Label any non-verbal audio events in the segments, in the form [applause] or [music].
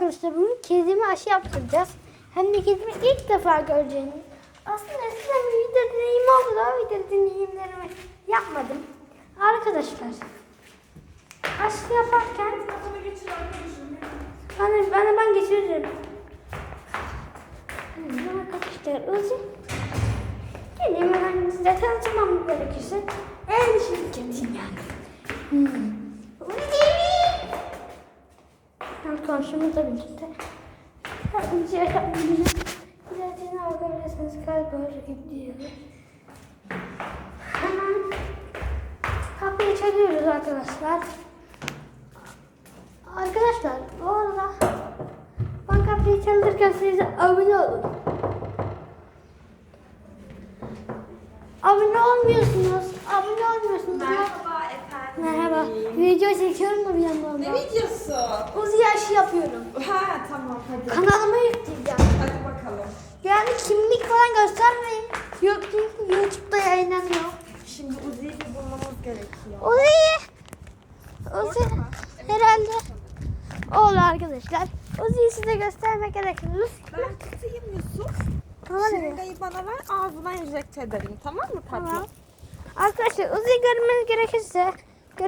arkadaşlar bugün kedime aşı yaptıracağız. Hem de kedimi ilk defa göreceğiniz. Aslında eskiden bir video deneyim oldu da video deneyimlerimi yapmadım. Arkadaşlar aşı yaparken ben, ben, ben geçiririm. Arkadaşlar Uzi Kedimi ben size tanıtmam gerekirse en şık kediyim yani. Hmm. Uzi hem komşumuzla birlikte. Dilerseniz bakabilirsiniz kalp gidiyoruz. Hemen kapıyı çalıyoruz arkadaşlar. Arkadaşlar bu arada ben kapıyı çalırken size abone olun. Abone olmuyorsunuz. Abone olmuyorsunuz. Merhaba. Video çekiyorum da bir yandan Ne da. videosu? Uzi yaşı yapıyorum. Ha tamam hadi. Kanalıma yükleyeceğim. Hadi bakalım. Yani kimlik falan göstermeyin. Yok çünkü YouTube'da yayınlanıyor. Şimdi Uzi'yi bir bulmamız gerekiyor. Uzi. Uzi. Herhalde. Oldu arkadaşlar. Uzi'yi size göstermek gerekir. Ben tutayım Yusuf. Tamam? Şırıngayı bana ver ağzına enjekte ederim tamam mı tatlım? Tamam. Arkadaşlar Uzi görmeniz gerekirse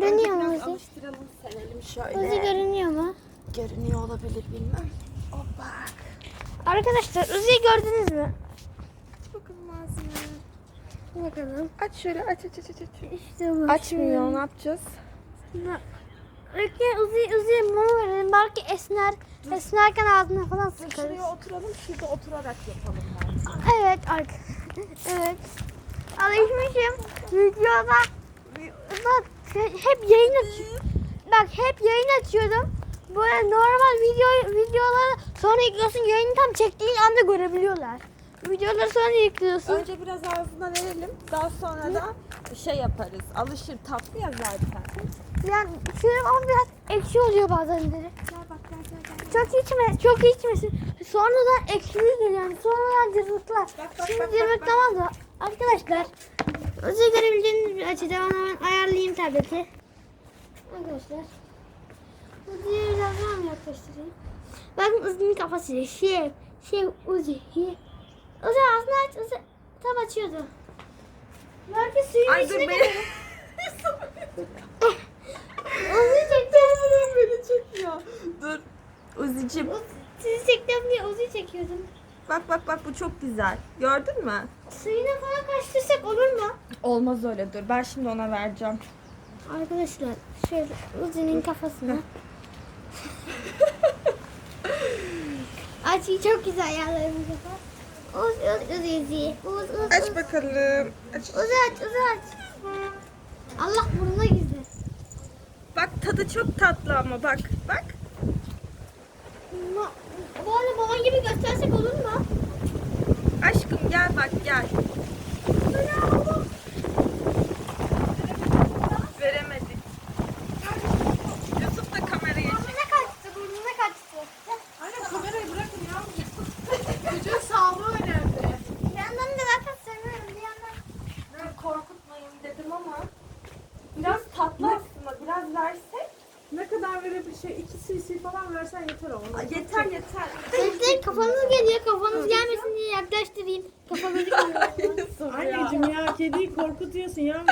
görünüyor mu Uzi? alıştıralım serelim şöyle. Uzi görünüyor mu? Görünüyor olabilir bilmem. Hoppa. Arkadaşlar Uzi'yi gördünüz mü? Aç bakalım ağzını. Bakalım. Aç şöyle aç aç aç aç. İşte bu. Açmıyor ne yapacağız? Belki Uzi Uzi'ye mama verelim. Belki esner. Esnerken ağzına falan sıkarız. Şuraya oturalım şurada oturarak yapalım bence. Evet ark. [laughs] evet. Alışmışım. Videoda bak hep yayın açıyorum. Bak hep yayın açıyordum. Böyle normal video videoları sonra yüklüyorsun yayını tam çektiğin anda görebiliyorlar. Videoları sonra yüklüyorsun. Önce biraz ağzına verelim. Daha sonra da şey yaparız. Alışır tatlı ya zaten. Yani şöyle ama biraz ekşi oluyor gel gel. Çok içme, çok içmesin. Sonradan ekşilir yani. Sonradan cırmıklar. Şimdi cırmıklamaz da. Arkadaşlar, özür görebileceğiniz bir açıda hemen ayarlayayım tableti. Arkadaşlar. Uzi'ye biraz daha mı yaklaştırayım? Bakın Uzi'nin kafası. Şey, şey Uzi. Uzi ağzını aç. Uzi tam açıyordu. Belki suyun Ay içine [laughs] beni. Uzi çekeceğim. beni çekiyor. Dur. Uzi'cim. Sizi çektim diye Uzi çekiyordum. Bak bak bak bu çok güzel. Gördün mü? Suyuna falan karıştırsak olur mu? Olmaz öyle dur. Ben şimdi ona vereceğim. Arkadaşlar şöyle Uzi'nin kafasına. [laughs] Açıyı çok güzel yerlerimiz yapar. Uz uz uz Uzi. Uz uz uz. Aç bakalım. Aç. Uz aç uz aç. Allah burnuna gizli. Bak tadı çok tatlı ama bak. Bak. Ma- Böyle baban gibi göstersek olur mu? Aşkım gel bak gel. Veremedik. Yusuf da kamerayı çek. Burnuna kaçtı burnuna kaçtı. Anne kamerayı bırakın ya. Çocuğun sağlığı önemli. Bir yandan da zaten seviyorum bir yandan. Ben korkutmayın dedim ama. Biraz tatlı aslında. Biraz versek. Ne kadar verebilir şey 2 cc falan versen yeter ona. Ay, Yeter yeter. Bekleyin kafanız geliyor kafanız gelmesin diye yaklaştırayım. Kafanızı geliyor. Anneciğim ya kediyi korkutuyorsun ya.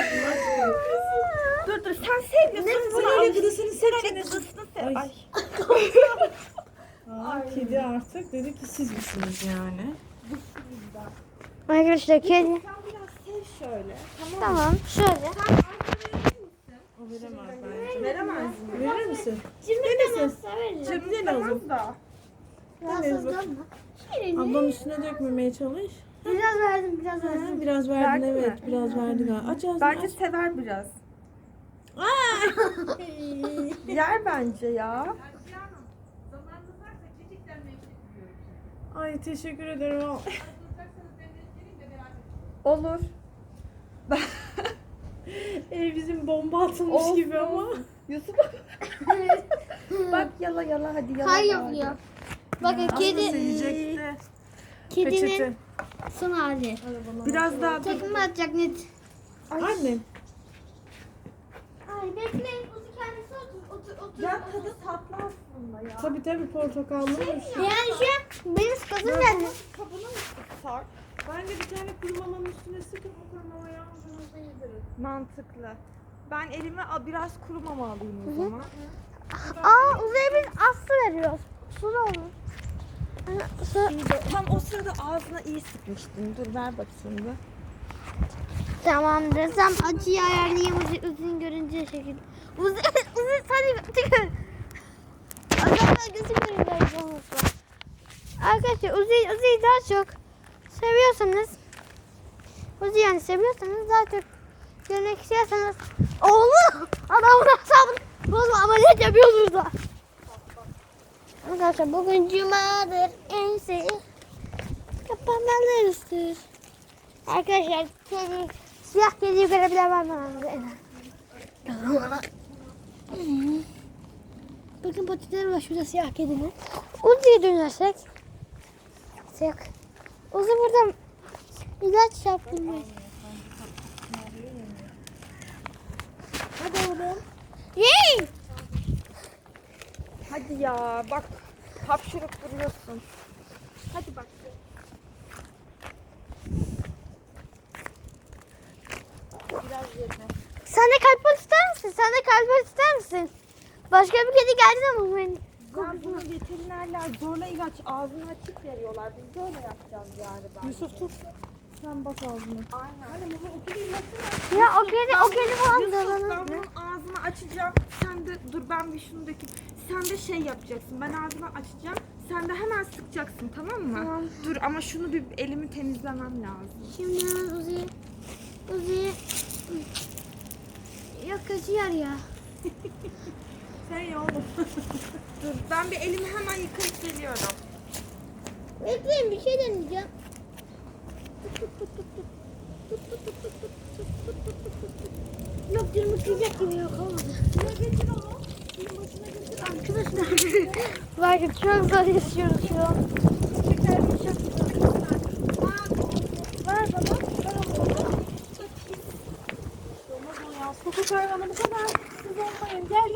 Dur dur sen sevmiyorsun. Sen öyle gıdısını seçsene. Gıdısını sev. Ay. Ay. Aa, kedi artık dedi ki siz misiniz yani? Arkadaşlar kedi. Sen biraz sev şöyle. Tamam. Tamam şöyle. O veremez bence. Veremez mi? Verir misin? Cırmıklamazsa veririm. Da. Olma. Şirin. Ablanın üstüne dökmemeye çalış. Biraz verdim biraz Ha, verdim. biraz verdin Verdin mi? evet. Biraz verdin. ha. Aç ağzını Bence aç. sever biraz. [laughs] Yer bence ya. Ay teşekkür ederim. Olur. [laughs] Ev bizim bomba atılmış Olsun, gibi ama. Yusuf [laughs] bak yala yala hadi yala. Bari. yapıyor. Bakın Aslında kedi sevecekti. kedinin Peçete. son hali. Biraz daha dur. Takımı atacak net. Annem. Ay bekleyin. Kuzu kendisi otur, otur, otur. Ya tadı tatlı aslında ya. Tabii tabii portakallıymış. Yani şu an benim sıkasım geldi. Kabına mı sıksak? Bence bir tane kuru mamanın üstüne sıkıp bu ağzınıza yedirin. Mantıklı. Ben elime biraz kuru mama alayım o zaman. Aa az su veriyoruz. Su da olur. Su. İyi de- Tam o sırada ağzına iyi sıkmıştın. Dur ver bakayım bir. Tamamdır. Sen acıyı ayarlayayım uzun, uzun görünce şekilde. Uzun, [laughs] uzun hadi çıkın. Adamlar gözü görünce olmuşlar. Arkadaşlar Uzi'yi Uzi'yi daha çok seviyorsanız Uzi yani seviyorsanız daha çok görmek istiyorsanız oğlum adamın hesabını bozma ameliyat yapıyoruz burada. Arkadaşlar bugün cumadır en sevdiğim kapanmalarızdır. Arkadaşlar kedi, siyah kediyi görebilen var mı? Bakın patileri var şurada siyah kedinin. Uzi'ye dönersek. Siyah. Uzi burada ilaç yaptırmayız. Hadi oğlum. Yey! Hadi ya bak hapşırıp duruyorsun. Hadi bak. Biraz yerine. Sen de kalp ister misin? Sen de kalp ister misin? Başka bir kedi geldi de mi benim? Ben bunu veterinerler zorla ilaç ağzını açık veriyorlar. Biz böyle yapacağız galiba. Yusuf tut. Sen bas ağzını. Aynen. Ya o kedi, o kedi falan da Yusuf ben bunun ağzını açacağım. Sen de dur ben bir şunu dökeyim. Sen de şey yapacaksın. Ben ağzını açacağım. Sen de hemen sıkacaksın tamam mı? Tamam. Dur ama şunu bir elimi temizlemem lazım. Şimdi hemen Uzi'ye Uzi'ye Yok acıyor ya. Sen ya oğlum. Dur ben bir elimi hemen yıkayıp geliyorum. Bekleyin bir şey deneyeceğim. Yok yumurtlayacak gibi yok olmadı. Arkadaşlar [laughs] bakın çok zor yaşıyoruz şu an. Bana. O ya. Sokak hayvanı bu kadar. Siz olmayın. Gel.